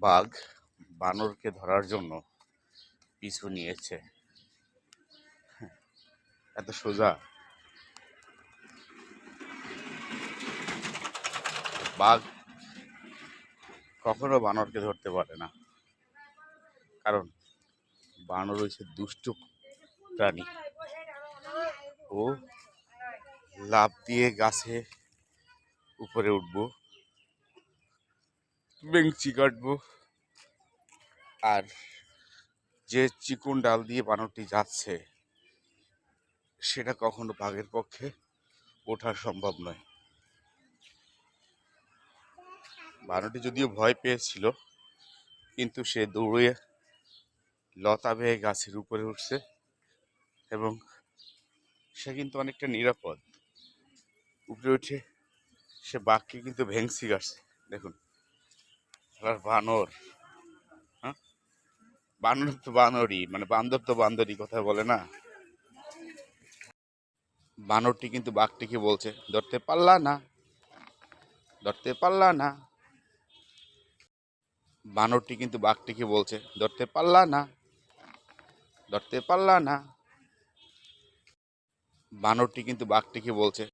বাঘ বানরকে ধরার জন্য পিছু নিয়েছে। এত সোজা। বাঘ কখনো বানরকে ধরতে পারে না। কারণ বানর হচ্ছে দুষ্ট প্রাণী। ও লাফ দিয়ে গাছে উপরে উঠবো। বেঞ্চি কাটবো। আর যে চিকন ডাল দিয়ে বানরটি যাচ্ছে, সেটা কখনো বাঘের পক্ষে ওঠা সম্ভব নয়। বানরটি যদিও ভয় পেয়েছিল, কিন্তু সে দৌড়ে লতা বেয়ে গাছের উপরে উঠছে এবং সে কিন্তু অনেকটা নিরাপদ। উপরে উঠে সে বাঘকে কিন্তু ভেংসি কাটছে। দেখুন আর বানর হ্যাঁ? বানর তো বানরই মানে বান্দর তো বান্দরই কথা বলে না। বানরটি কিন্তু বাঘটিকে বলছে, ধরতে পারলা না, ধরতে পারলা না। বানরটি কিন্তু বাঘটিকে বলছে, ধরতে পারলা না, ধরতে পারলা না। বানরটি কিন্তু বাঘটিকে বলছে